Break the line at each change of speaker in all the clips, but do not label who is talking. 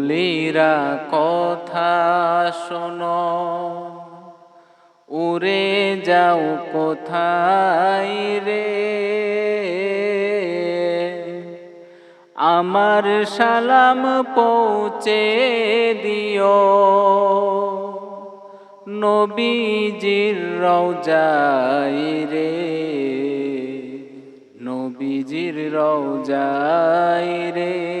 বুলবুলিরা কথা শোনো। উড়ে যাও কোথায় রে? আমার সালাম পৌঁছে দিও। নবীজির রওজাই রে। নবীজির রওজাই রে।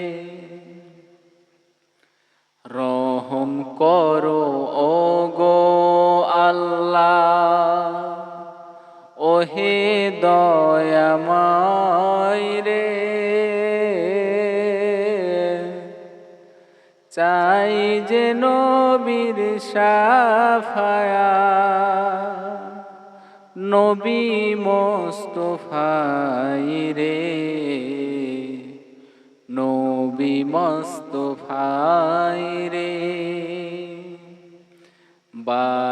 রহম করো ও গো আল্লাহ। ওহে দয়াময় রে। চাই যে নবীর সাফায়া, নবী মোস্তফাই রে। নবী মোস্তফাই